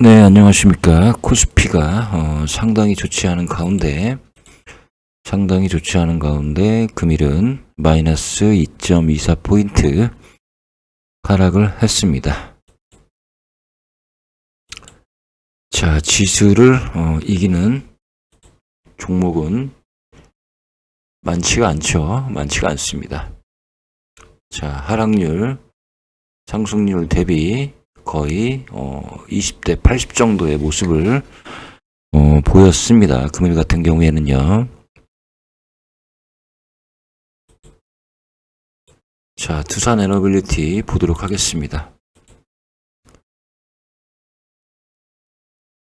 네, 안녕하십니까. 코스피가 어, 상당히 좋지 않은 가운데, 상당히 좋지 않은 가운데 금일은 마이너스 2.24포인트 하락을 했습니다. 자, 지수를 어, 이기는 종목은 많지가 않죠. 많지가 않습니다. 자, 하락률, 상승률 대비 거의 어 20대 80 정도의 모습을 어 보였습니다. 금일 같은 경우에는요. 자, 두산 에너빌리티 보도록 하겠습니다.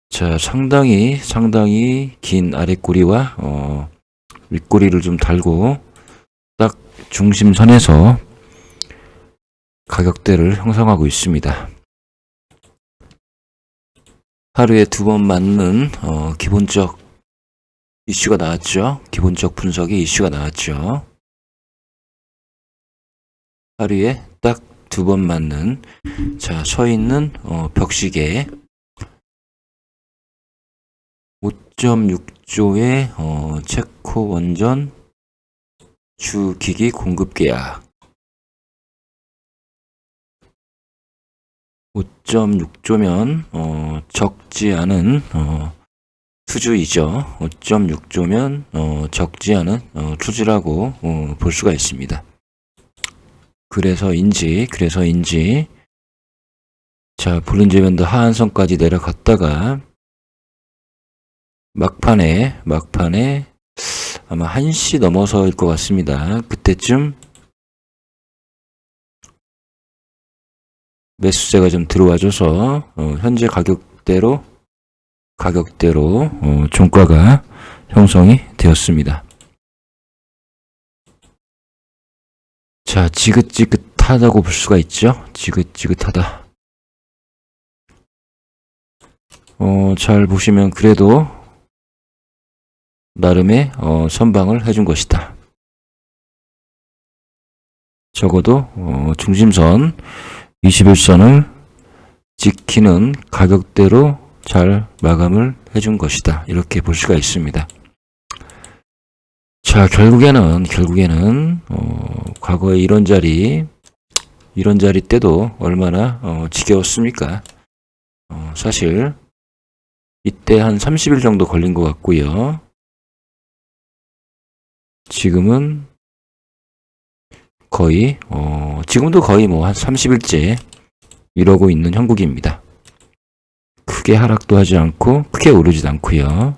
자, 상당히 상당히 긴 아랫꼬리와 어 윗꼬리를 좀 달고 딱 중심선에서 가격대를 형성하고 있습니다. 하루에 두 번 맞는 어, 기본적 이슈가 나왔죠. 기본적 분석의 이슈가 나왔죠. 하루에 딱 두 번 맞는 자 서 있는 어, 벽시계 5.6조의 어, 체코 원전 주기기 공급 계약 5.6조면 어, 적지 않은 어, 투주이죠. 5.6조면 어, 적지 않은 어, 투주라고 어, 볼 수가 있습니다. 그래서인지 그래서인지 자 볼린저밴드 하한선까지 내려갔다가 막판에 막판에 아마 1시 넘어서일 것 같습니다. 그때쯤 매수세가 좀 들어와줘서 어, 현재 가격대로 가격대로 어, 종가가 형성이 되었습니다. 자, 지긋지긋하다고 볼 수가 있죠. 지긋지긋하다. 어, 잘 보시면 그래도 나름의 어, 선방을 해준 것이다. 적어도 어, 중심선 21선을 지키는 가격대로 잘 마감을 해준 것이다. 이렇게 볼 수가 있습니다. 자, 결국에는, 결국에는, 어, 과거에 이런 자리, 이런 자리 때도 얼마나, 어, 지겨웠습니까? 어, 사실, 이때 한 30일 정도 걸린 것 같고요. 지금은 거의 어, 지금도 거의 뭐 한 30일째 이러고 있는 형국입니다. 크게 하락도 하지 않고 크게 오르지도 않고요.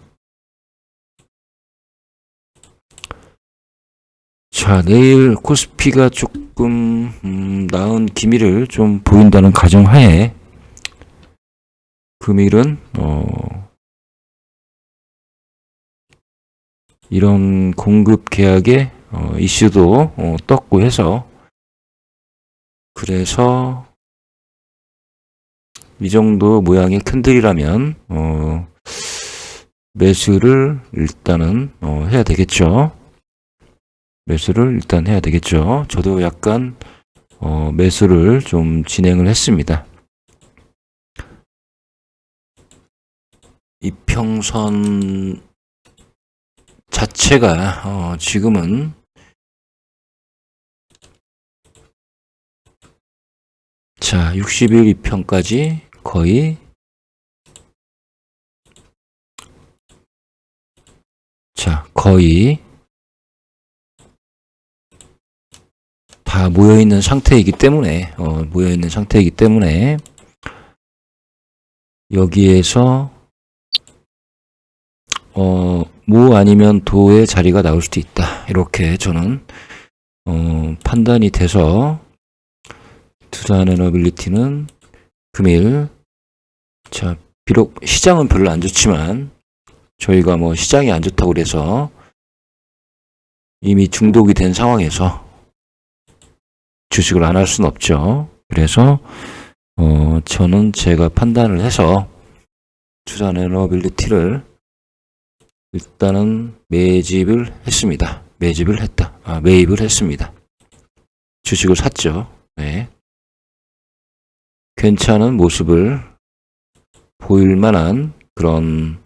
자, 내일 코스피가 조금 음, 나은 기미를 좀 보인다는 가정하에 금일은 어, 이런 공급 계약의 어, 이슈도 어, 떴고 해서 그래서 이 정도 모양의 캔들이라면 어, 매수를 일단은 어, 해야 되겠죠. 매수를 일단 해야 되겠죠. 저도 약간 어, 매수를 좀 진행을 했습니다. 이평선 자체가 어, 지금은 자 60일 2편까지 거의 자 거의 다 모여 있는 상태이기 때문에 어, 모여 있는 상태이기 때문에 여기에서 어, 모 아니면 도의 자리가 나올 수도 있다. 이렇게 저는 어, 판단이 돼서 두산 에너빌리티는 금일 자 비록 시장은 별로 안 좋지만 저희가 뭐 시장이 안 좋다고 그래서 이미 중독이 된 상황에서 주식을 안 할 수는 없죠. 그래서 어, 저는 제가 판단을 해서 두산 에너빌리티를 일단은 매집을 했습니다. 매집을 했다. 아, 매입을 했습니다. 주식을 샀죠. 네. 괜찮은 모습을 보일 만한 그런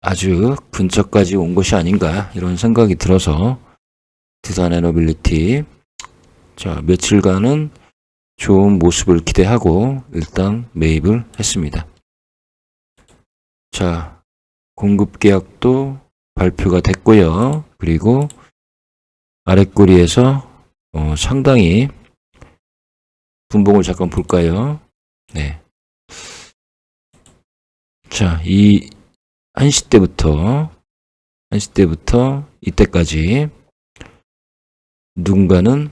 아주 근처까지 온 것이 아닌가 이런 생각이 들어서 두산 에너빌리티 자 며칠간은 좋은 모습을 기대하고 일단 매입을 했습니다. 자 공급 계약도 발표가 됐고요. 그리고 아랫꼬리에서 어, 상당히 분봉을 잠깐 볼까요? 네. 자, 이 1시 때부터 1시 때부터 이때까지 누군가는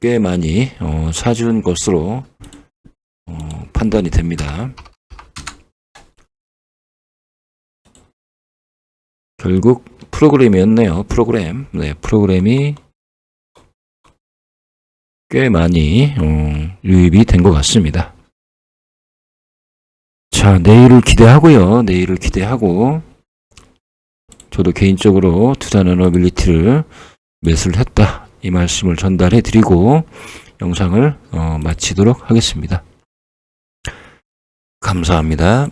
꽤 많이 어, 사준 것으로 어, 판단이 됩니다. 결국 프로그램이었네요. 프로그램. 네, 프로그램이 꽤 많이 어, 유입이 된 것 같습니다. 자, 내일을 기대하고요. 내일을 기대하고 저도 개인적으로 투자 너너빌리티를 매수를 했다. 이 말씀을 전달해 드리고 영상을 어, 마치도록 하겠습니다. 감사합니다.